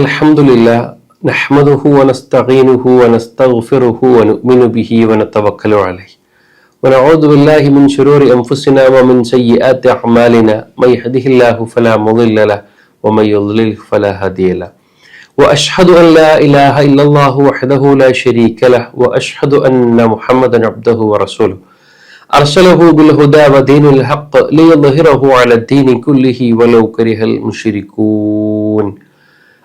الحمد لله نحمده ونستعينه ونستغفره ونؤمن به ونتوكل عليه. ونعوذ بالله من شرور أنفسنا ومن سيئات أعمالنا. من يهده الله فلا مضل له ومن يضلل فلا هادي له. وأشهد أن لا إله إلا الله وحده لا شريك له وأشهد أن محمدا عبده ورسوله. أرسله بالهدى ودين الحق ليظهره على الدين كله ولو كره المشركون.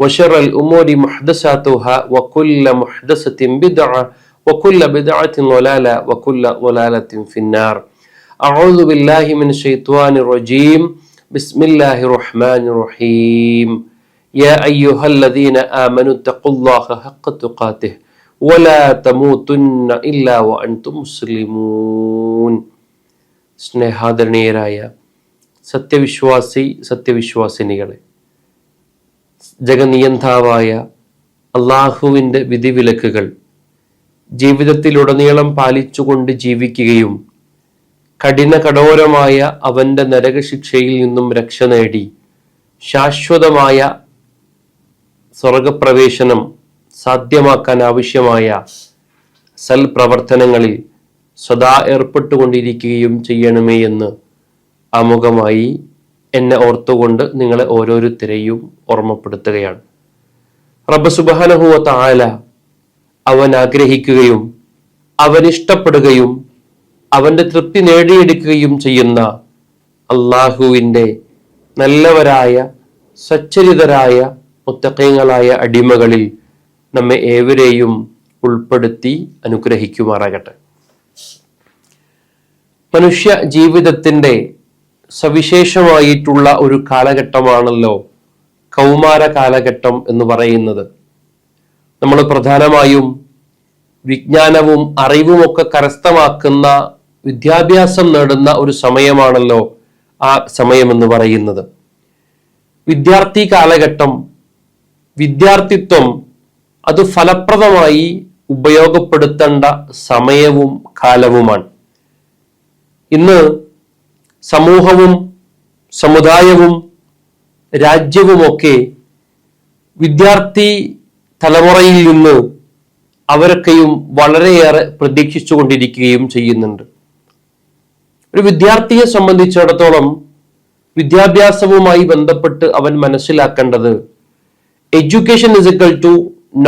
وشر الأمور محدثاتها وكل محدثة بدعة وكل بدعة ضلالة وكل ضلالة في النار أعوذ بالله من الشيطان الرجيم بسم الله الرحمن الرحيم يا أيها الذين آمنوا اتقوا الله حق تقاته ولا تموتن إلا وأنتم مسلمون സ്നേഹാദരണീയരായ സത്യവിശ്വാസി സത്യവിശ്വാസിനികളെ ജഗനിയന്താവായ അള്ളാഹുവിന്റെ വിധിവിലക്കുകൾ ജീവിതത്തിലുടനീളം പാലിച്ചുകൊണ്ട് ജീവിക്കുകയും കഠിന കഠോരമായ അവന്റെ നരകശിക്ഷയിൽ നിന്നും രക്ഷ നേടി ശാശ്വതമായ സ്വർഗപ്രവേശനം സാധ്യമാക്കാൻ ആവശ്യമായ സൽപ്രവർത്തനങ്ങളിൽ സദാ ഏർപ്പെട്ടുകൊണ്ടിരിക്കുകയും ചെയ്യണമേ എന്ന് ആമുഖമായി എന്നെ ഓർത്തുകൊണ്ട് നിങ്ങളെ ഓരോരുത്തരെയും ഓർമ്മപ്പെടുത്തുകയാണ്. റബ്ബ് സുബാനഹുവത്ത താല അവൻ ആഗ്രഹിക്കുകയും അവൻ ഇഷ്ടപ്പെടുകയും അവന്റെ തൃപ്തി നേടിയെടുക്കുകയും ചെയ്യുന്ന അള്ളാഹുവിന്റെ നല്ലവരായ സച്ചരിതരായ മുത്തക്കയങ്ങളായ അടിമകളിൽ നമ്മെ ഏവരെയും ഉൾപ്പെടുത്തി അനുഗ്രഹിക്കുമാറാകട്ടെ. മനുഷ്യ ജീവിതത്തിന്റെ സവിശേഷമായിട്ടുള്ള ഒരു കാലഘട്ടമാണല്ലോ കൗമാര കാലഘട്ടം എന്ന് പറയുന്നത്. നമ്മൾ പ്രധാനമായും വിജ്ഞാനവും അറിവുമൊക്കെ കരസ്ഥമാക്കുന്ന വിദ്യാഭ്യാസം നേടുന്ന ഒരു സമയമാണല്ലോ ആ സമയമെന്ന് പറയുന്നത്. വിദ്യാർത്ഥി കാലഘട്ടം വിദ്യാർത്ഥിത്വം അത് ഫലപ്രദമായി ഉപയോഗപ്പെടുത്തേണ്ട സമയവും കാലവുമാണ്. ഇന്ന് സമൂഹവും സമുദായവും രാജ്യവുമൊക്കെ വിദ്യാർത്ഥി തലമുറയിൽ നിന്ന് അവരൊക്കെയും വളരെയേറെ പ്രതീക്ഷിച്ചുകൊണ്ടിരിക്കുകയും ചെയ്യുന്നുണ്ട്. ഒരു വിദ്യാർത്ഥിയെ സംബന്ധിച്ചിടത്തോളം വിദ്യാഭ്യാസവുമായി ബന്ധപ്പെട്ട് അവൻ മനസ്സിലാക്കേണ്ടത് education is equal to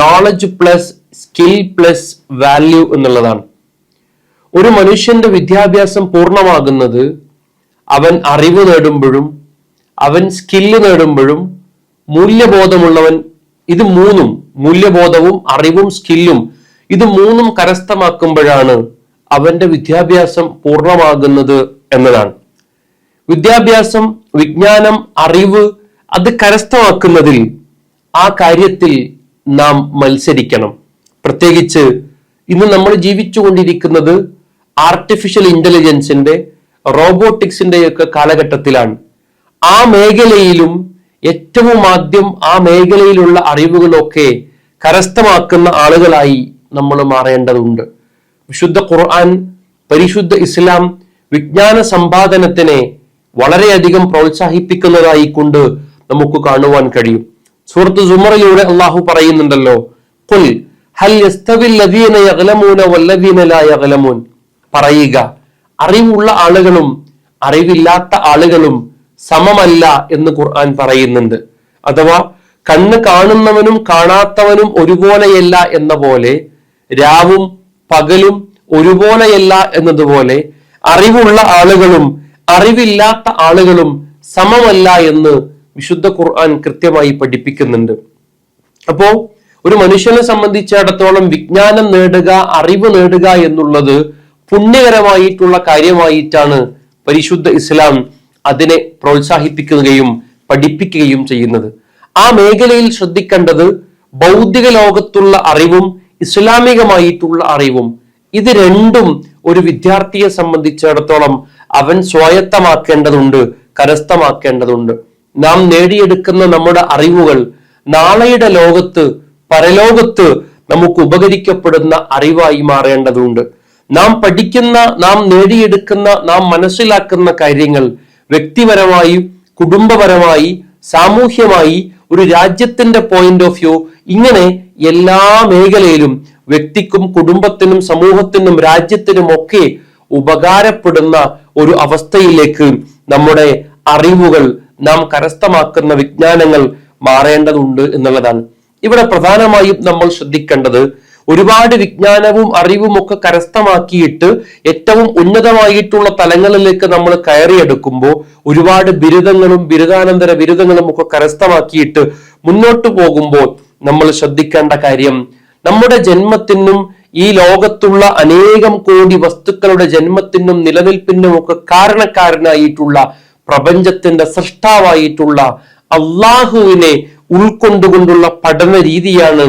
knowledge plus skill plus value എന്നുള്ളതാണ്. ഒരു മനുഷ്യന്റെ വിദ്യാഭ്യാസം പൂർണമാകുന്നത് അവൻ അറിവ് നേടുമ്പോഴും അവൻ സ്കില്ല് നേടുമ്പോഴും മൂല്യബോധമുള്ളവൻ ഇത് മൂന്നും മൂല്യബോധവും അറിവും സ്കില്ലും ഇത് മൂന്നും കരസ്ഥമാക്കുമ്പോഴാണ് അവന്റെ വിദ്യാഭ്യാസം പൂർണമാകുന്നത് എന്നതാണ്. വിദ്യാഭ്യാസം വിജ്ഞാനം അറിവ് അത് കരസ്ഥമാക്കുന്നതിൽ ആ കാര്യത്തിൽ നാം മത്സരിക്കണം. പ്രത്യേകിച്ച് ഇന്ന് നമ്മൾ ജീവിച്ചുകൊണ്ടിരിക്കുന്നത് ആർട്ടിഫിഷ്യൽ ഇന്റലിജൻസിന്റെ റോബോട്ടിക്സിന്റെയൊക്കെ കാലഘട്ടത്തിലാണ്. ആ മേഖലയിലും ഏറ്റവും ആദ്യം ആ മേഖലയിലുള്ള അറിവുകളൊക്കെ കരസ്ഥമാക്കുന്ന ആളുകളായി നമ്മൾ മാറേണ്ടതുണ്ട്. വിശുദ്ധ ഖുർആൻ പരിശുദ്ധ ഇസ്ലാം വിജ്ഞാന സമ്പാദനത്തിനെ വളരെയധികം പ്രോത്സാഹിപ്പിക്കുന്നതായി കൊണ്ട് നമുക്ക് കാണുവാൻ കഴിയും. സുഹൃത്ത് സുമറിലൂടെ അള്ളാഹു പറയുന്നുണ്ടല്ലോ പറയുക അറിവുള്ള ആളുകളും അറിവില്ലാത്ത ആളുകളും സമമല്ല എന്ന് ഖുർആൻ പറയുന്നുണ്ട്. അഥവാ കണ്ണ് കാണുന്നവനും കാണാത്തവനും ഒരുപോലെയല്ല എന്ന പോലെ രാവും പകലും ഒരുപോലെയല്ല എന്നതുപോലെ അറിവുള്ള ആളുകളും അറിവില്ലാത്ത ആളുകളും സമമല്ല എന്ന് വിശുദ്ധ ഖുർആൻ കൃത്യമായി പഠിപ്പിക്കുന്നുണ്ട്. അപ്പോ ഒരു മനുഷ്യനെ സംബന്ധിച്ചിടത്തോളം വിജ്ഞാനം നേടുക അറിവ് നേടുക എന്നുള്ളത് പുണ്യകരമായിട്ടുള്ള കാര്യമായിട്ടാണ് പരിശുദ്ധ ഇസ്ലാം അതിനെ പ്രോത്സാഹിപ്പിക്കുകയും പഠിപ്പിക്കുകയും ചെയ്യുന്നത്. ആ മേഖലയിൽ ശ്രദ്ധിക്കേണ്ടത് ഭൗതിക ലോകത്തുള്ള അറിവും ഇസ്ലാമികമായിട്ടുള്ള അറിവും ഇത് രണ്ടും ഒരു വിദ്യാർത്ഥിയെ സംബന്ധിച്ചിടത്തോളം അവൻ സ്വായത്തമാക്കേണ്ടതുണ്ട് കരസ്ഥമാക്കേണ്ടതുണ്ട്. നാം നേടിയെടുക്കുന്ന നമ്മുടെ അറിവുകൾ നാളെയുടെ ലോകത്ത് പരലോകത്ത് നമുക്ക് ഉപകരിക്കപ്പെടുന്ന അറിവായി മാറേണ്ടതുണ്ട്. നാം പഠിക്കുന്ന നാം നേടിയെടുക്കുന്ന നാം മനസ്സിലാക്കുന്ന കാര്യങ്ങൾ വ്യക്തിപരമായി കുടുംബപരമായി സാമൂഹ്യമായി ഒരു രാജ്യത്തിന്റെ പോയിന്റ് ഓഫ് വ്യൂ ഇങ്ങനെ എല്ലാ മേഖലയിലും വ്യക്തിക്കും കുടുംബത്തിനും സമൂഹത്തിനും രാജ്യത്തിനും ഒക്കെ ഉപകാരപ്പെടുന്ന ഒരു അവസ്ഥയിലേക്ക് നമ്മുടെ അറിവുകൾ നാം കരസ്ഥമാക്കുന്ന വിജ്ഞാനങ്ങൾ മാറേണ്ടതുണ്ട് എന്നുള്ളതാണ്. ഇവിടെ പ്രധാനമായും നമ്മൾ ശ്രദ്ധിക്കേണ്ടത് ഒരുപാട് വിജ്ഞാനവും അറിവും ഒക്കെ കരസ്ഥമാക്കിയിട്ട് ഏറ്റവും ഉന്നതമായിട്ടുള്ള തലങ്ങളിലേക്ക് നമ്മൾ കയറിയെടുക്കുമ്പോൾ ഒരുപാട് ബിരുദങ്ങളും ബിരുദാനന്തര ബിരുദങ്ങളും ഒക്കെ കരസ്ഥമാക്കിയിട്ട് മുന്നോട്ട് പോകുമ്പോൾ നമ്മൾ ശ്രദ്ധിക്കേണ്ട കാര്യം നമ്മുടെ ജന്മത്തിനും ഈ ലോകത്തുള്ള അനേകം കോടി വസ്തുക്കളുടെ ജന്മത്തിനും നിലനിൽപ്പിനും ഒക്കെ കാരണക്കാരനായിട്ടുള്ള പ്രപഞ്ചത്തിന്റെ സൃഷ്ടാവായിട്ടുള്ള അള്ളാഹുവിനെ ഉൾക്കൊണ്ടുകൊണ്ടുള്ള പഠന രീതിയാണ്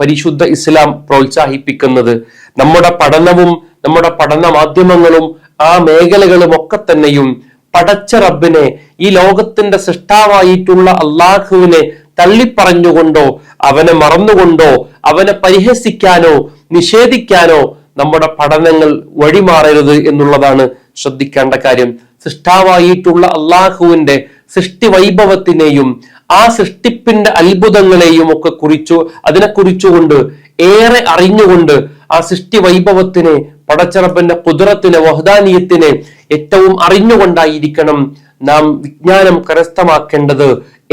പരിശുദ്ധ ഇസ്ലാം പ്രോത്സാഹിപ്പിക്കുന്നത്. നമ്മുടെ പഠനവും നമ്മുടെ പഠന മാധ്യമങ്ങളും ആ മേഖലകളും ഒക്കെ തന്നെയും പടച്ച റബ്ബിനെ ഈ ലോകത്തിന്റെ സൃഷ്ടാവായിട്ടുള്ള അള്ളാഹുവിനെ തള്ളിപ്പറഞ്ഞുകൊണ്ടോ അവനെ മറന്നുകൊണ്ടോ അവനെ പരിഹസിക്കാനോ നിഷേധിക്കാനോ നമ്മുടെ പഠനങ്ങൾ വഴിമാറരുത് എന്നുള്ളതാണ് ശ്രദ്ധിക്കേണ്ട കാര്യം. സൃഷ്ടാവായിട്ടുള്ള അള്ളാഹുവിന്റെ സൃഷ്ടി വൈഭവത്തിനെയും ആ സൃഷ്ടിപ്പിന്റെ അത്ഭുതങ്ങളെയും ഒക്കെ കുറിച്ചു അതിനെ കുറിച്ചുകൊണ്ട് ഏറെ അറിഞ്ഞുകൊണ്ട് ആ സൃഷ്ടി വൈഭവത്തിനെ പടച്ചറപ്പന്റെ കുതിരത്തിനെ വഹദാനീയത്തിനെ ഏറ്റവും അറിഞ്ഞുകൊണ്ടായിരിക്കണം നാം വിജ്ഞാനം കരസ്ഥമാക്കേണ്ടത്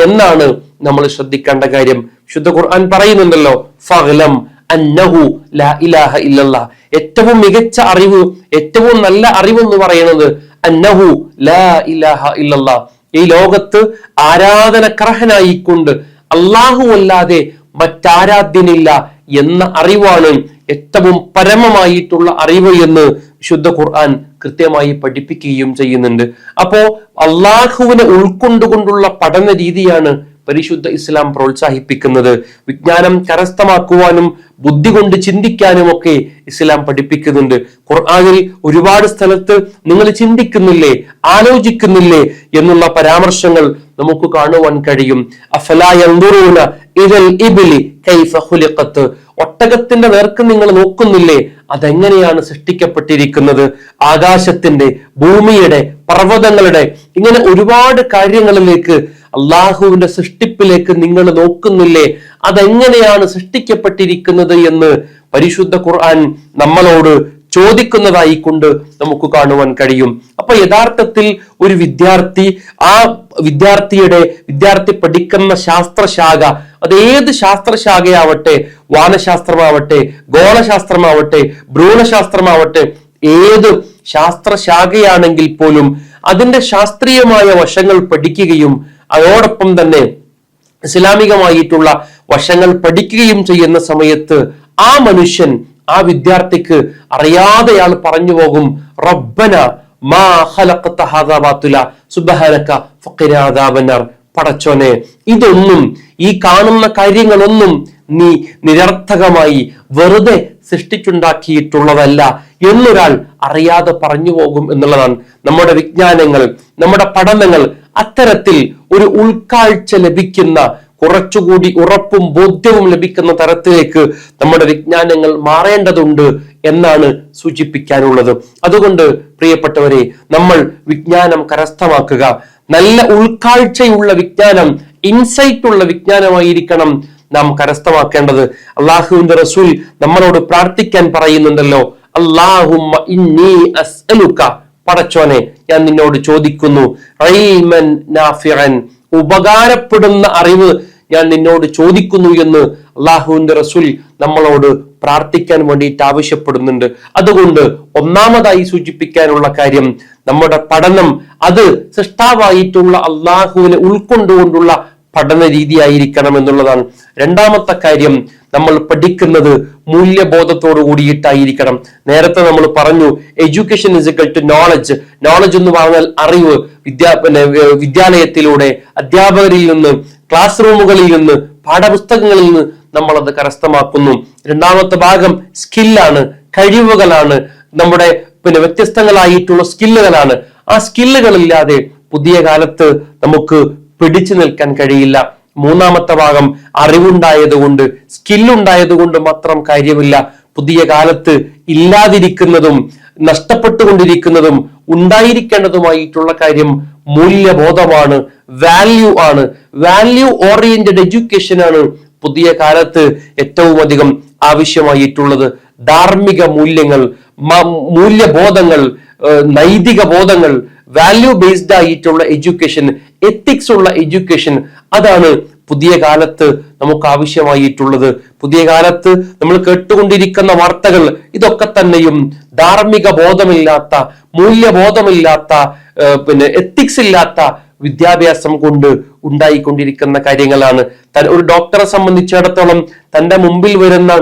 എന്നാണ് നമ്മൾ ശ്രദ്ധിക്കേണ്ട കാര്യം. ശുദ്ധ ഖുർആൻ പറയുന്നുണ്ടല്ലോ ഫഹലം അന്നഹു ലാ ഇലാഹ ഇല്ലല്ല. ഏറ്റവും മികച്ച അറിവ് ഏറ്റവും നല്ല അറിവ് എന്ന് പറയുന്നത് അന്നഹു ലാ ഇലാഹ ഇല്ലല്ലാ. ഈ ലോകത്ത് ആരാധനക്രഹനായിക്കൊണ്ട് അള്ളാഹു അല്ലാതെ മറ്റാരാധ്യനില്ല എന്ന അറിവാണ് ഏറ്റവും പരമമായിട്ടുള്ള അറിവ് എന്ന് ശുദ്ധ ഖുർആൻ കൃത്യമായി പഠിപ്പിക്കുകയും ചെയ്യുന്നുണ്ട്. അപ്പോ അള്ളാഹുവിനെ ഉൾക്കൊണ്ടുകൊണ്ടുള്ള പഠന രീതിയാണ് പരിശുദ്ധ ഇസ്ലാം പ്രോത്സാഹിപ്പിക്കുന്നത് വിജ്ഞാനം കരസ്ഥമാക്കുവാനും ബുദ്ധി കൊണ്ട് ചിന്തിക്കാനും ഒക്കെ ഇസ്ലാം പഠിപ്പിക്കുന്നുണ്ട്. ഖുർആാനിൽ ഒരുപാട് സ്ഥലത്ത് നിങ്ങൾ ചിന്തിക്കുന്നില്ലേ ആലോചിക്കുന്നില്ലേ എന്നുള്ള പരാമർശങ്ങൾ നമുക്ക് കാണുവാൻ കഴിയും. ഒട്ടകത്തിന്റെ നേർക്ക് നിങ്ങൾ നോക്കുന്നില്ലേ അതെങ്ങനെയാണ് സൃഷ്ടിക്കപ്പെട്ടിരിക്കുന്നത്? ആകാശത്തിന്റെ ഭൂമിയുടെ പർവതങ്ങളുടെ ഇങ്ങനെ ഒരുപാട് കാര്യങ്ങളിലേക്ക് അള്ളാഹുവിന്റെ സൃഷ്ടിപ്പിലേക്ക് നിങ്ങൾ നോക്കുന്നില്ലേ? അതെങ്ങനെയാണ് സൃഷ്ടിക്കപ്പെട്ടിരിക്കുന്നത് എന്ന് പരിശുദ്ധ ഖുർആൻ നമ്മളോട് ചോദിക്കുന്നതായി കൊണ്ട് നമുക്ക് കാണുവാൻ കഴിയും. അപ്പൊ യഥാർത്ഥത്തിൽ ഒരു വിദ്യാർത്ഥി ആ വിദ്യാർത്ഥിയുടെ വിദ്യാർത്ഥി പഠിക്കുന്ന ശാസ്ത്രശാഖ അത് ഏത് ശാസ്ത്രശാഖയാവട്ടെ വാനശാസ്ത്രമാവട്ടെ ഗോളശാസ്ത്രമാവട്ടെ ഭ്രൂണശാസ്ത്രമാവട്ടെ ഏത് ശാസ്ത്രശാഖയാണെങ്കിൽ പോലും അതിന്റെ ശാസ്ത്രീയമായ വശങ്ങൾ പഠിക്കുകയും അതോടൊപ്പം തന്നെ ഇസ്ലാമികമായിട്ടുള്ള വശങ്ങൾ പഠിക്കുകയും ചെയ്യുന്ന സമയത്ത് ആ മനുഷ്യൻ ആ വിദ്യാർത്ഥിക്ക് അറിയാതെ അയാൾ പറഞ്ഞു പോകും റബ്ബന മാ പടച്ചോനെ ഇതൊന്നും ഈ കാണുന്ന കാര്യങ്ങളൊന്നും നീ നിരർത്ഥകമായി വെറുതെ സൃഷ്ടിച്ചുണ്ടാക്കിയിട്ടുള്ളതല്ല എന്നൊരാൾ അറിയാതെ പറഞ്ഞു പോകും എന്നുള്ളതാണ് നമ്മുടെ വിജ്ഞാനങ്ങൾ നമ്മുടെ പഠനങ്ങൾ. അത്തരത്തിൽ ഒരു ഉൾക്കാഴ്ച ലഭിക്കുന്ന കുറച്ചുകൂടി ഉറപ്പും ബോധ്യവും ലഭിക്കുന്ന തരത്തിലേക്ക് നമ്മുടെ വിജ്ഞാനങ്ങൾ മാറേണ്ടതുണ്ട് എന്നാണ് സൂചിപ്പിക്കാനുള്ളത്. അതുകൊണ്ട് പ്രിയപ്പെട്ടവരെ നമ്മൾ വിജ്ഞാനം കരസ്ഥമാക്കുക. നല്ല ഉൾക്കാഴ്ചയുള്ള വിജ്ഞാനം ഇൻസൈറ്റ് ഉള്ള വിജ്ഞാനമായിരിക്കണം നാം കരസ്ഥമാക്കേണ്ടത്. അള്ളാഹുവിന്റെ റസൂൽ നമ്മളോട് പ്രാർത്ഥിക്കാൻ പറയുന്നുണ്ടല്ലോ അള്ളാഹുമ്മ ഇന്നി പടച്ചോനെ ഞാൻ നിന്നോട് ചോദിക്കുന്നു ഉപകാരപ്പെടുന്ന അറിവ് ഞാൻ നിന്നോട് ചോദിക്കുന്നു എന്ന് അള്ളാഹുവിന്റെ റസൂൽ നമ്മളോട് പ്രാർത്ഥിക്കാൻ വേണ്ടിയിട്ട് ആവശ്യപ്പെടുന്നുണ്ട്. അതുകൊണ്ട് ഒന്നാമതായി സൂചിപ്പിക്കാനുള്ള കാര്യം നമ്മുടെ പഠനം അത് സൃഷ്ടാവായിട്ടുള്ള അള്ളാഹുവിനെ ഉൾക്കൊണ്ടുകൊണ്ടുള്ള പഠന രീതിയായിരിക്കണം എന്നുള്ളതാണ്. രണ്ടാമത്തെ കാര്യം നമ്മൾ പഠിക്കുന്നത് മൂല്യബോധത്തോടു കൂടിയിട്ടായിരിക്കണം. നേരത്തെ നമ്മൾ പറഞ്ഞു education is equal to knowledge knowledge എന്ന് പറഞ്ഞാൽ അറിവ്. വിദ്യാ പിന്നെ വിദ്യാലയത്തിലൂടെ അധ്യാപകരിൽ നിന്ന് ക്ലാസ് റൂമുകളിൽ നിന്ന് പാഠപുസ്തകങ്ങളിൽ നിന്ന് നമ്മൾ അത് കരസ്ഥമാക്കുന്നു. രണ്ടാമത്തെ ഭാഗം സ്കില്ലാണ് കഴിവുകളാണ്. നമ്മുടെ പിന്നെ വ്യത്യസ്തങ്ങളായിട്ടുള്ള സ്കില്ലുകളാണ് ആ സ്കില്ലുകളില്ലാതെ പുതിയ കാലത്ത് നമുക്ക് പിടിച്ചു നിൽക്കാൻ കഴിയില്ല. മൂന്നാമത്തെ ഭാഗം അറിവുണ്ടായതുകൊണ്ട് സ്കില്ലുണ്ടായതുകൊണ്ട് മാത്രം കാര്യമില്ല. പുതിയ കാലത്ത് ഇല്ലാതിരിക്കുന്നതും നഷ്ടപ്പെട്ടുകൊണ്ടിരിക്കുന്നതും ഉണ്ടായിരിക്കേണ്ടതുമായിട്ടുള്ള കാര്യം മൂല്യബോധമാണ് വാല്യൂ ആണ്. വാല്യൂ ഓറിയന്റഡ് എഡ്യൂക്കേഷൻ ആണ് പുതിയ കാലത്ത് ഏറ്റവും അധികം ആവശ്യമായിട്ടുള്ളത്. ധാർമ്മിക മൂല്യങ്ങൾ മൂല്യബോധങ്ങൾ നൈതിക ബോധങ്ങൾ വാല്യൂ ബേസ്ഡ് ആയിട്ടുള്ള എഡ്യൂക്കേഷൻ എത്തിക്സ് ഉള്ള എഡ്യൂക്കേഷൻ അതാണ് പുതിയ കാലത്ത് നമുക്ക് ആവശ്യമായിട്ടുള്ളത് പുതിയ കാലത്ത് നമ്മൾ കേട്ടുകൊണ്ടിരിക്കുന്ന വാർത്തകൾ ഇതൊക്കെ തന്നെയും ധാർമ്മിക ബോധമില്ലാത്ത മൂല്യബോധമില്ലാത്ത പിന്നെ എത്തിക്സ് ഇല്ലാത്ത വിദ്യാഭ്യാസം കൊണ്ട് ഉണ്ടായിക്കൊണ്ടിരിക്കുന്ന കാര്യങ്ങളാണ്. ഒരു ഡോക്ടറെ സംബന്ധിച്ചിടത്തോളം തന്റെ മുമ്പിൽ വരുന്ന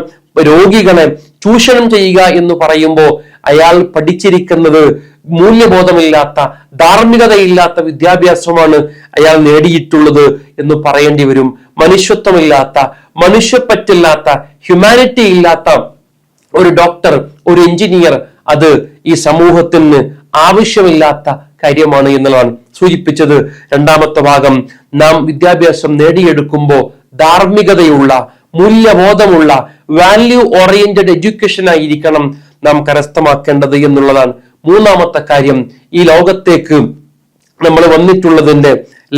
രോഗികളെ ചൂഷണം ചെയ്യുക എന്ന് പറയുമ്പോൾ അയാൾ പഠിച്ചിരിക്കുന്നത് മൂല്യബോധമില്ലാത്ത ധാർമ്മികതയില്ലാത്ത വിദ്യാഭ്യാസമാണ് അയാൾ നേടിയിട്ടുള്ളത് എന്ന് പറയേണ്ടി വരും. മനുഷ്യത്വമില്ലാത്ത മനുഷ്യപ്പറ്റില്ലാത്ത ഹ്യൂമാനിറ്റി ഇല്ലാത്ത ഒരു ഡോക്ടർ ഒരു എഞ്ചിനീയർ അത് ഈ സമൂഹത്തിന് ആവശ്യമില്ലാത്ത കാര്യമാണ് എന്നുള്ളതാണ് സൂചിപ്പിച്ചത്. രണ്ടാമത്തെ ഭാഗം നാം വിദ്യാഭ്യാസം നേടിയെടുക്കുമ്പോൾ ധാർമ്മികതയുള്ള മൂല്യബോധമുള്ള വാല്യൂ ഓറിയന്റഡ് എഡ്യൂക്കേഷൻ ആയിരിക്കണം നാം കരസ്ഥമാക്കേണ്ടത് എന്നുള്ളതാണ് മൂന്നാമത്തെ കാര്യം ഈ ലോകത്തേക്ക് നമ്മൾ വന്നിട്ടുള്ളതിന്റെ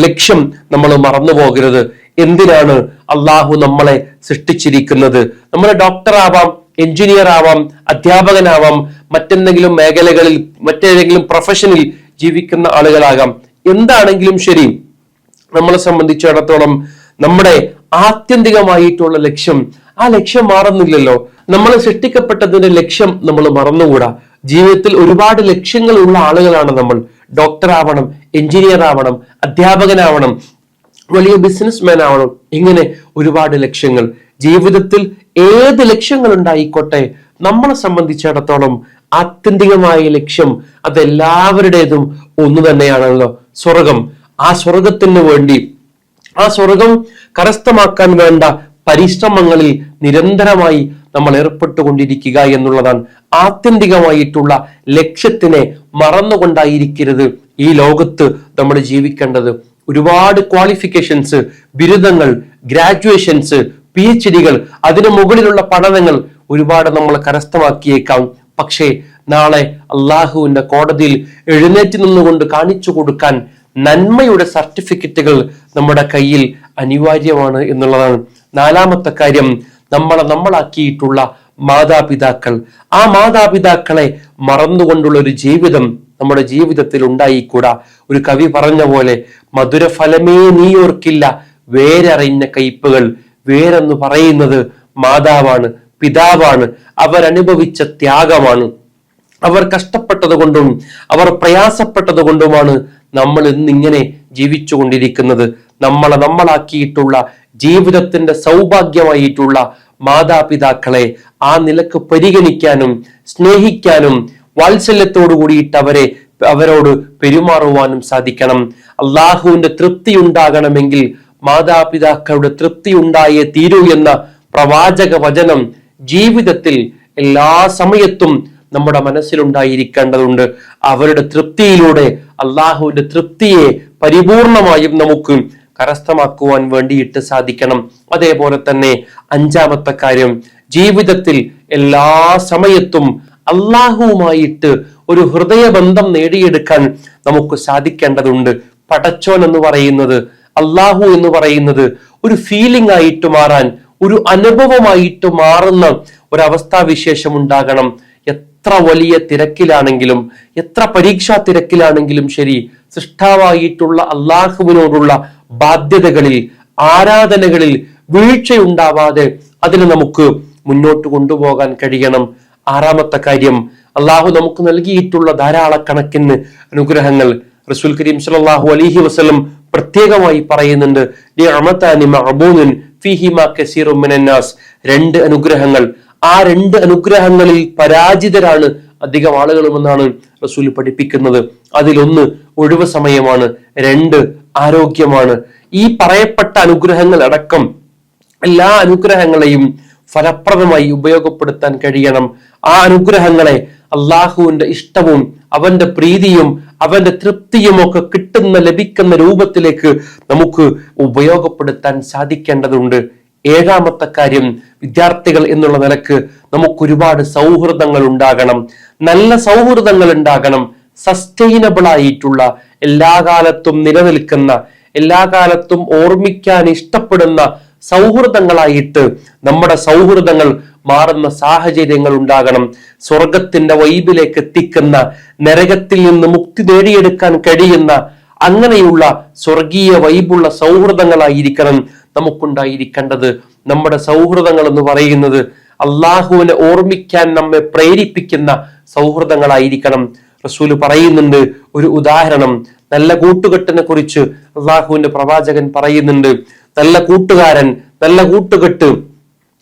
ലക്ഷ്യം നമ്മൾ മറന്നു പോകരുത്. എന്തിനാണ് അള്ളാഹു നമ്മളെ സൃഷ്ടിച്ചിരിക്കുന്നത്? നമ്മൾ ഡോക്ടർ ആവാം എഞ്ചിനീയർ ആവാം അധ്യാപകനാവാം മറ്റെന്തെങ്കിലും മേഖലകളിൽ മറ്റേതെങ്കിലും പ്രൊഫഷനിൽ ജീവിക്കുന്ന ആളുകളാകാം. എന്താണെങ്കിലും ശരി നമ്മളെ സംബന്ധിച്ചിടത്തോളം നമ്മുടെ ആത്യന്തികമായിട്ടുള്ള ലക്ഷ്യം ആ ലക്ഷ്യം മാറുന്നില്ലല്ലോ. നമ്മൾ സൃഷ്ടിക്കപ്പെട്ടതിന്റെ ലക്ഷ്യം നമ്മൾ മറന്നുകൂടാ. ജീവിതത്തിൽ ഒരുപാട് ലക്ഷ്യങ്ങൾ ഉള്ള ആളുകളാണ് നമ്മൾ. ഡോക്ടർ ആവണം എഞ്ചിനീയർ ആവണം അധ്യാപകനാവണം വലിയ ബിസിനസ്മാൻ ആവണം. ഇങ്ങനെ ഒരുപാട് ലക്ഷ്യങ്ങൾ. ജീവിതത്തിൽ ഏത് ലക്ഷ്യങ്ങൾ ഉണ്ടായിക്കോട്ടെ നമ്മളെ സംബന്ധിച്ചിടത്തോളം ആത്യന്തികമായ ലക്ഷ്യം അതെല്ലാവരുടേതും ഒന്നു തന്നെയാണല്ലോ. സ്വർഗം. ആ സ്വർഗത്തിന് വേണ്ടി ആ സ്വർഗം കരസ്ഥമാക്കാൻ വേണ്ട പരിശ്രമങ്ങളിൽ നിരന്തരമായി നമ്മൾ ഏർപ്പെട്ടുകൊണ്ടിരിക്കുക എന്നുള്ളതാണ് ആത്യന്തികമായിട്ടുള്ള ലക്ഷ്യത്തിനെ മറന്നുകൊണ്ടായിരിക്കരുത് ഈ ലോകത്ത് നമ്മൾ ജീവിക്കേണ്ടത്. ഒരുപാട് ക്വാളിഫിക്കേഷൻസ് ബിരുദങ്ങൾ ഗ്രാജുവേഷൻസ് പി എച്ച് ഡികൾ അതിനു മുകളിലുള്ള പഠനങ്ങൾ ഒരുപാട് നമ്മൾ കരസ്ഥമാക്കിയേക്കാം. പക്ഷേ നാളെ അള്ളാഹുവിന്റെ കോടതിയിൽ എഴുന്നേറ്റ് നിന്നുകൊണ്ട് കാണിച്ചു കൊടുക്കാൻ നന്മയുടെ സർട്ടിഫിക്കറ്റുകൾ നമ്മുടെ കയ്യിൽ അനിവാര്യമാണ് എന്നുള്ളതാണ് നാലാമത്തെ കാര്യം നമ്മളെ നമ്മളാക്കിയിട്ടുള്ള മാതാപിതാക്കൾ. ആ മാതാപിതാക്കളെ മറന്നുകൊണ്ടുള്ള ഒരു ജീവിതം നമ്മുടെ ജീവിതത്തിൽ ഉണ്ടായിക്കൂടാ. ഒരു കവി പറഞ്ഞ പോലെ മധുരഫലമേ നീ ഓർക്കില്ല വേരറിഞ്ഞ കയ്പുകൾ. വേരെന്ന് പറയുന്നത് മാതാവാണ് പിതാവാണ്. അവരനുഭവിച്ച ത്യാഗമാണ്. അവർ കഷ്ടപ്പെട്ടത് കൊണ്ടും അവർ പ്രയാസപ്പെട്ടത് കൊണ്ടുമാണ് നമ്മൾ ഇന്നിങ്ങനെ ജീവിച്ചു കൊണ്ടിരിക്കുന്നത് നമ്മളെ നമ്മളാക്കിയിട്ടുള്ള ജീവിതത്തിന്റെ സൗഭാഗ്യമായിട്ടുള്ള മാതാപിതാക്കളെ ആ നിലയ്ക്ക് പരിഗണിക്കാനും സ്നേഹിക്കാനും വാത്സല്യത്തോടു കൂടിയിട്ട് അവരെ അവരോട് പെരുമാറുവാനും സാധിക്കണം. അള്ളാഹുവിന്റെ തൃപ്തി ഉണ്ടാകണമെങ്കിൽ മാതാപിതാക്കളുടെ തൃപ്തി ഉണ്ടായേ തീരൂ എന്ന പ്രവാചക വചനം ജീവിതത്തിൽ എല്ലാ സമയത്തും നമ്മുടെ മനസ്സിലുണ്ടായിരിക്കേണ്ടതുണ്ട്. അവരുടെ തൃപ്തിയിലൂടെ അള്ളാഹുവിന്റെ തൃപ്തിയെ പരിപൂർണമായും നമുക്ക് കരസ്ഥമാക്കുവാൻ വേണ്ടിയിട്ട് സാധിക്കണം. അതേപോലെ തന്നെ അഞ്ചാമത്തെ കാര്യം ജീവിതത്തിൽ എല്ലാ സമയത്തും അള്ളാഹുവുമായിട്ട് ഒരു ഹൃദയബന്ധം നേടിയെടുക്കാൻ നമുക്ക് സാധിക്കേണ്ടതുണ്ട്. പടച്ചോൻ എന്ന് പറയുന്നത് അള്ളാഹു എന്ന് പറയുന്നത് ഒരു ഫീലിംഗ് ആയിട്ട് മാറാൻ ഒരു അനുഭവമായിട്ട് മാറുന്ന ഒരവസ്ഥാവിശേഷം ഉണ്ടാകണം. എത്ര വലിയ തിരക്കിലാണെങ്കിലും എത്ര പരീക്ഷാ തിരക്കിലാണെങ്കിലും ശരി സൃഷ്ടാവായിട്ടുള്ള അള്ളാഹുവിനോടുള്ള ബാധ്യതകളിൽ ആരാധനകളിൽ വീഴ്ചയുണ്ടാവാതെ അതിന് നമുക്ക് മുന്നോട്ട് കൊണ്ടുപോകാൻ കഴിയണം. ആറാമത്തെ കാര്യം അള്ളാഹു നമുക്ക് നൽകിയിട്ടുള്ള ധാരാളക്കണക്കിന് അനുഗ്രഹങ്ങൾ റസൂൽ കരീം സലാഹു അലിഹി വസ്ലം പ്രത്യേകമായി പറയുന്നുണ്ട്. രണ്ട് അനുഗ്രഹങ്ങൾ. ആ രണ്ട് അനുഗ്രഹങ്ങളിൽ പരാജിതരാണ് അധികം ആളുകളുമെന്നാണ് റസൂൽ പഠിപ്പിക്കുന്നത്. അതിലൊന്ന് ഒഴിവ് സമയമാണ് രണ്ട് ആരോഗ്യമാണ്. ഈ പറയപ്പെട്ട അനുഗ്രഹങ്ങൾ അടക്കം എല്ലാ അനുഗ്രഹങ്ങളെയും ഫലപ്രദമായി ഉപയോഗപ്പെടുത്താൻ കഴിയണം. ആ അനുഗ്രഹങ്ങളെ അള്ളാഹുവിന്റെ ഇഷ്ടവും അവന്റെ പ്രീതിയും അവന്റെ തൃപ്തിയും ഒക്കെ കിട്ടുന്ന ലഭിക്കുന്ന രൂപത്തിലേക്ക് നമുക്ക് ഉപയോഗപ്പെടുത്താൻ സാധിക്കേണ്ടതുണ്ട്. ഏഴാമത്തെ കാര്യം വിദ്യാർത്ഥികൾ എന്നുള്ള നിലയ്ക്ക് നമുക്ക് ഒരുപാട് സൗഹൃദങ്ങൾ ഉണ്ടാകണം നല്ല സൗഹൃദങ്ങൾ ഉണ്ടാകണം സസ്റ്റൈനബിൾ ആയിട്ടുള്ള എല്ലാ കാലത്തും നിലനിൽക്കുന്ന എല്ലാ കാലത്തും ഓർമ്മിക്കാൻ ഇഷ്ടപ്പെടുന്ന സൗഹൃദങ്ങളായിട്ട് നമ്മുടെ സൗഹൃദങ്ങൾ മാറുന്ന സാഹചര്യങ്ങൾ ഉണ്ടാകണം. സ്വർഗത്തിന്റെ വൈബിലേക്ക് എത്തിക്കുന്ന നരകത്തിൽ നിന്ന് മുക്തി നേടിയെടുക്കാൻ കഴിയുന്ന അങ്ങനെയുള്ള സ്വർഗീയ വൈബുള്ള സൗഹൃദങ്ങളായിരിക്കണം നമുക്കുണ്ടായിരിക്കേണ്ടത്. നമ്മുടെ സൗഹൃദങ്ങൾ എന്ന് പറയുന്നത് അള്ളാഹുവിനെ ഓർമ്മിക്കാൻ നമ്മെ പ്രേരിപ്പിക്കുന്ന സൗഹൃദങ്ങളായിരിക്കണം. റസൂൽ പറയുന്നുണ്ട്. ഒരു ഉദാഹരണം നല്ല കൂട്ടുകെട്ടിനെ കുറിച്ച് അള്ളാഹുവിന്റെ പ്രവാചകൻ പറയുന്നുണ്ട്. നല്ല കൂട്ടുകാരൻ നല്ല കൂട്ടുകെട്ട്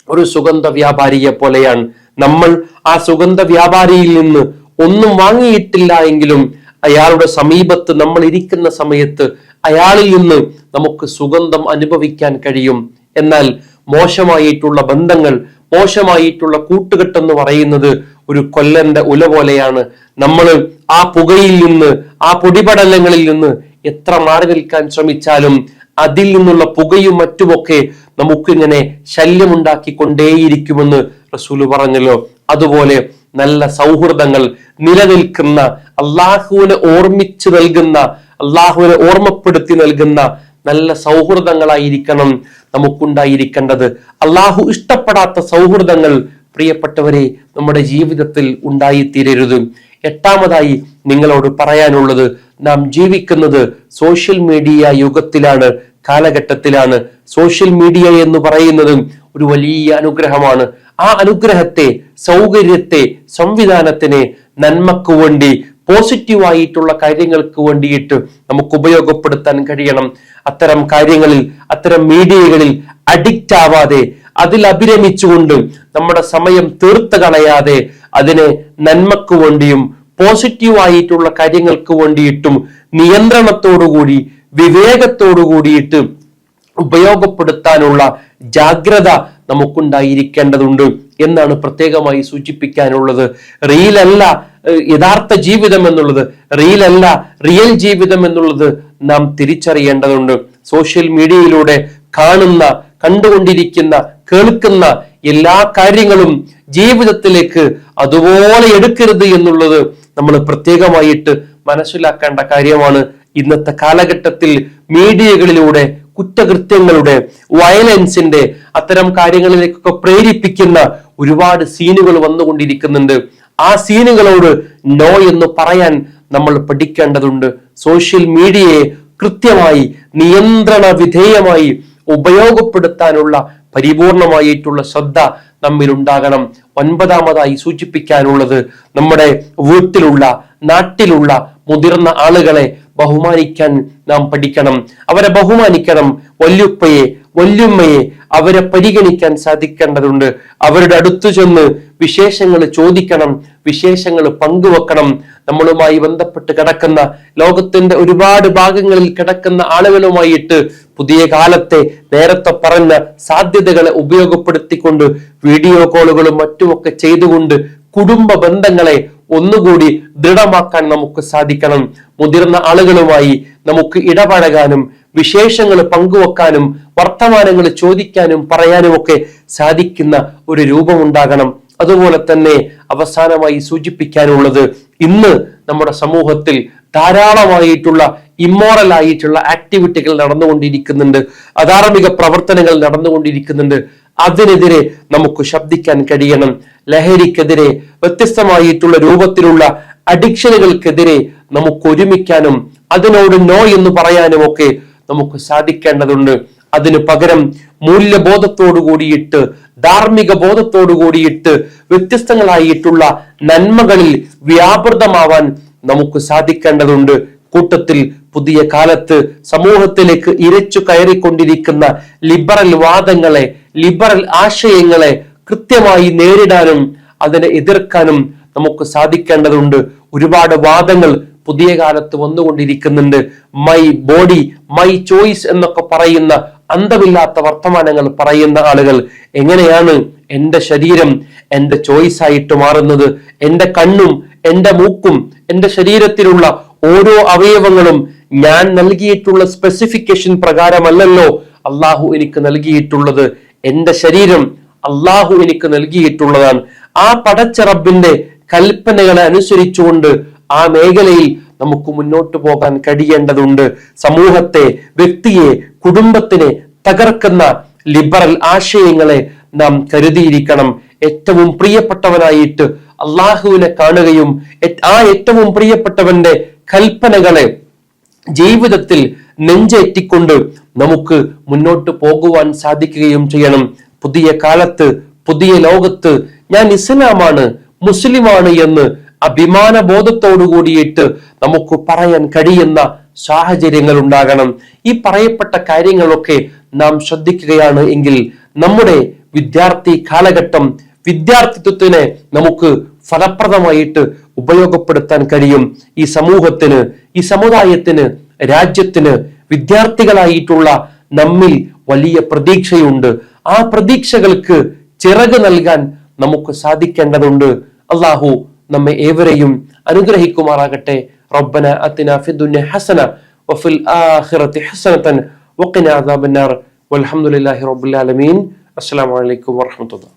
ഒരു സുഗന്ധ വ്യാപാരിയെ പോലെയാണ്. നമ്മൾ ആ സുഗന്ധ വ്യാപാരിയിൽ നിന്ന് ഒന്നും വാങ്ങിയിട്ടില്ല എങ്കിലും അയാളുടെ സമീപത്ത് നമ്മൾ ഇരിക്കുന്ന സമയത്ത് അയാളിൽ നിന്ന് നമുക്ക് സുഗന്ധം അനുഭവിക്കാൻ കഴിയും. എന്നാൽ മോശമായിട്ടുള്ള ബന്ധങ്ങൾ മോശമായിട്ടുള്ള കൂട്ടുകെട്ടെന്ന് പറയുന്നത് ഒരു കൊല്ലന്റെ ഉല പോലെയാണ്. നമ്മൾ ആ പുകയിൽ നിന്ന് ആ പൊടിപടലങ്ങളിൽ നിന്ന് എത്ര മാറി നിൽക്കാൻ ശ്രമിച്ചാലും അതിൽ നിന്നുള്ള പുകയും മറ്റുമൊക്കെ നമുക്കിങ്ങനെ ശല്യമുണ്ടാക്കിക്കൊണ്ടേയിരിക്കുമെന്ന് റസൂൽ പറഞ്ഞല്ലോ. അതുപോലെ നല്ല സൗഹൃദങ്ങൾ നിലനിൽക്കുന്ന അള്ളാഹുവിനെ ഓർമ്മിച്ചു നൽകുന്ന അള്ളാഹുവിനെ ഓർമ്മപ്പെടുത്തി നൽകുന്ന നല്ല സൗഹൃദങ്ങളായിരിക്കണം നമുക്കുണ്ടായിരിക്കേണ്ടത്. അള്ളാഹു ഇഷ്ടപ്പെടാത്ത സൗഹൃദങ്ങൾ പ്രിയപ്പെട്ടവരെ നമ്മുടെ ജീവിതത്തിൽ ഉണ്ടായിത്തീരരുത്. എട്ടാമതായി നിങ്ങളോട് പറയാനുള്ളത് നാം ജീവിക്കുന്നത് സോഷ്യൽ മീഡിയ യുഗത്തിലാണ് കാലഘട്ടത്തിലാണ്. സോഷ്യൽ മീഡിയ എന്ന് പറയുന്നതും ഒരു വലിയ അനുഗ്രഹമാണ്. ആ അനുഗ്രഹത്തെ സൗകര്യത്തെ സംവിധാനത്തിനെ നന്മക്ക് വേണ്ടി പോസിറ്റീവായിട്ടുള്ള കാര്യങ്ങൾക്ക് വേണ്ടിയിട്ട് നമുക്ക് ഉപയോഗപ്പെടുത്താൻ കഴിയണം. അത്തരം കാര്യങ്ങളിൽ അത്തരം മീഡിയകളിൽ അഡിക്റ്റ് ആവാതെ അതിൽ അഭിരമിച്ചുകൊണ്ട് നമ്മുടെ സമയം തീർത്ത് കളയാതെ അതിനെ നന്മക്ക് വേണ്ടിയും പോസിറ്റീവ് ആയിട്ടുള്ള കാര്യങ്ങൾക്ക് വേണ്ടിയിട്ടും നിയന്ത്രണത്തോടുകൂടി വിവേകത്തോടു കൂടിയിട്ട് ഉപയോഗപ്പെടുത്താനുള്ള ജാഗ്രത നമുക്കുണ്ടായിരിക്കേണ്ടതുണ്ട് എന്നാണ് പ്രത്യേകമായി സൂചിപ്പിക്കാനുള്ളത്. റീലല്ല യഥാർത്ഥ ജീവിതം എന്നുള്ളത് റീലല്ല റിയൽ ജീവിതം എന്നുള്ളത് നാം തിരിച്ചറിയേണ്ടതുണ്ട്. സോഷ്യൽ മീഡിയയിലൂടെ കാണുന്ന കണ്ടുകൊണ്ടിരിക്കുന്ന കേൾക്കുന്ന എല്ലാ കാര്യങ്ങളും ജീവിതത്തിലേക്ക് അതുപോലെ എടുക്കരുത് എന്നുള്ളത് നമ്മൾ പ്രത്യേകമായിട്ട് മനസ്സിലാക്കേണ്ട കാര്യമാണ്. ഇന്നത്തെ കാലഘട്ടത്തിൽ മീഡിയകളിലൂടെ കുറ്റകൃത്യങ്ങളുടെ വയലൻസിന്റെ അത്തരം കാര്യങ്ങളിലേക്കൊക്കെ പ്രേരിപ്പിക്കുന്ന ഒരുപാട് സീനുകൾ വന്നുകൊണ്ടിരിക്കുന്നുണ്ട്. ആ സീനുകളോട് നോ എന്ന് പറയാൻ നമ്മൾ പഠിക്കേണ്ടതുണ്ട്. സോഷ്യൽ മീഡിയയെ കൃത്യമായി നിയന്ത്രണ വിധേയമായി ഉപയോഗപ്പെടുത്താനുള്ള പരിപൂർണമായിട്ടുള്ള ശ്രദ്ധ നമ്മിൽ ഉണ്ടാകണം ഒൻപതാമതായി സൂചിപ്പിക്കാനുള്ളത് നമ്മുടെ വീട്ടിലുള്ള നാട്ടിലുള്ള മുതിർന്ന ആളുകളെ ബഹുമാനിക്കാൻ നാം പഠിക്കണം. അവരെ ബഹുമാനിക്കണം. വല്യുപ്പയെ വല്യുമ്മയെ അവരെ പരിഗണിക്കാൻ സാധിക്കേണ്ടതുണ്ട്. അവരുടെ അടുത്തു ചെന്ന് വിശേഷങ്ങൾ ചോദിക്കണം വിശേഷങ്ങൾ പങ്കുവെക്കണം. നമ്മളുമായി ബന്ധപ്പെട്ട് കിടക്കുന്ന ലോകത്തിന്റെ ഒരുപാട് ഭാഗങ്ങളിൽ കിടക്കുന്ന ആളുകളുമായിട്ട് പുതിയ കാലത്തെ നേരത്തെ പറഞ്ഞ സാധ്യതകളെ ഉപയോഗപ്പെടുത്തിക്കൊണ്ട് വീഡിയോ കോളുകളും മറ്റുമൊക്കെ ചെയ്തുകൊണ്ട് കുടുംബ ബന്ധങ്ങളെ ഒന്നുകൂടി ദൃഢമാക്കാൻ നമുക്ക് സാധിക്കണം. മുതിർന്ന ആളുകളുമായി നമുക്ക് ഇടപഴകാനും വിശേഷങ്ങൾ പങ്കുവെക്കാനും വർത്തമാനങ്ങൾ ചോദിക്കാനും പറയാനും ഒക്കെ സാധിക്കുന്ന ഒരു രൂപമുണ്ടാകണം. അതുപോലെ തന്നെ അവസാനമായി സൂചിപ്പിക്കാനുള്ളത് ഇന്ന് നമ്മുടെ സമൂഹത്തിൽ ധാരാളമായിട്ടുള്ള ഇമ്മോറൽ ആയിട്ടുള്ള ആക്ടിവിറ്റികൾ നടന്നുകൊണ്ടിരിക്കുന്നുണ്ട്. അധാർമിക പ്രവർത്തനങ്ങൾ നടന്നുകൊണ്ടിരിക്കുന്നുണ്ട്. അതിനെതിരെ നമുക്ക് ശബ്ദിക്കാൻ കഴിയണം. ലഹരിക്കെതിരെ വ്യത്യസ്തമായിട്ടുള്ള രൂപത്തിലുള്ള അഡിക്ഷനുകൾക്കെതിരെ നമുക്ക് ഒരുമിക്കാനും അതിനോട് നോ എന്ന് പറയാനും ഒക്കെ നമുക്ക് സാധിക്കേണ്ടതുണ്ട്. അതിനു പകരം മൂല്യബോധത്തോടു കൂടിയിട്ട് ധാർമ്മിക ബോധത്തോടു കൂടിയിട്ട് വ്യത്യസ്തങ്ങളായിട്ടുള്ള നന്മകളിൽ വ്യാപൃതമാവാൻ നമുക്ക് സാധിക്കേണ്ടതുണ്ട്. കൂട്ടത്തിൽ പുതിയ കാലത്ത് സമൂഹത്തിലേക്ക് ഇരച്ചു കയറിക്കൊണ്ടിരിക്കുന്ന ലിബറൽ വാദങ്ങളെ ലിബറൽ ആശയങ്ങളെ കൃത്യമായി നേരിടാനും അതിനെ എതിർക്കാനും നമുക്ക് സാധിക്കേണ്ടതുണ്ട്. ഒരുപാട് വാദങ്ങൾ പുതിയ കാലത്ത് വന്നുകൊണ്ടിരിക്കുന്നുണ്ട്. മൈ ബോഡി മൈ ചോയ്സ് എന്നൊക്കെ പറയുന്ന അന്തമില്ലാത്ത വർത്തമാനങ്ങൾ പറയുന്ന ആളുകൾ എങ്ങനെയാണ് എന്റെ ശരീരം എന്റെ ചോയ്സ് ആയിട്ട് മാറുന്നത്? എന്റെ കണ്ണും എന്റെ മൂക്കും എന്റെ ശരീരത്തിലുള്ള ഓരോ അവയവങ്ങളും ഞാൻ നൽകിയിട്ടുള്ള സ്പെസിഫിക്കേഷൻ പ്രകാരമല്ലല്ലോ അള്ളാഹു എനിക്ക് നൽകിയിട്ടുള്ളത്. എന്റെ ശരീരം അള്ളാഹു എനിക്ക് നൽകിയിട്ടുള്ളതാണ്. ആ പടച്ച റബ്ബിന്റെ കൽപ്പനകളെ അനുസരിച്ചുകൊണ്ട് ആ മേഖലയിൽ നമുക്ക് മുന്നോട്ട് പോകാൻ കഴിയേണ്ടതുണ്ട്. സമൂഹത്തെ വ്യക്തിയെ കുടുംബത്തിനെ തകർക്കുന്ന ലിബറൽ ആശയങ്ങളെ നാം കരുതിയിരിക്കണം. ഏറ്റവും പ്രിയപ്പെട്ടവനായിട്ട് അള്ളാഹുവിനെ കാണുകയും ആ ഏറ്റവും പ്രിയപ്പെട്ടവന്റെ കൽപ്പനകളെ ജീവിതത്തിൽ നെഞ്ചേറ്റിക്കൊണ്ട് നമുക്ക് മുന്നോട്ട് പോകുവാൻ സാധിക്കുകയും ചെയ്യണം. പുതിയ കാലത്ത് പുതിയ ലോകത്ത് ഞാൻ ഇസ്ലാമാണ് മുസ്ലിമാണ് എന്ന് അഭിമാന ബോധത്തോടു കൂടിയിട്ട് നമുക്ക് പറയാൻ കഴിയുന്ന സാഹചര്യങ്ങൾ ഉണ്ടാകണം. ഈ പറയപ്പെട്ട കാര്യങ്ങളൊക്കെ നാം ശ്രദ്ധിക്കുകയാണ് എങ്കിൽ നമ്മുടെ വിദ്യാർത്ഥി കാലഘട്ടം വിദ്യാർത്ഥിത്വത്തിനെ നമുക്ക് ഫലപ്രദമായിട്ട് ഉപയോഗപ്പെടുത്താൻ കഴിയും. ഈ സമൂഹത്തിന് ഈ സമുദായത്തിന് രാജ്യത്തിന് വിദ്യാർത്ഥികളായിട്ടുള്ള നമ്മിൽ വലിയ പ്രതീക്ഷയുണ്ട്. ആ പ്രതീക്ഷകൾക്ക് ചിറക് നൽകാൻ നമുക്ക് സാധിക്കേണ്ടതുണ്ട്. അള്ളാഹു നമ്മെ ഏവരെയും അനുഗ്രഹിക്കുമാറാകട്ടെ. റബ്ബന അത്തിന ഹസന വഫിൽ وقنا عذاب النار والحمد لله رب العالمين. السلام عليكم ورحمة الله.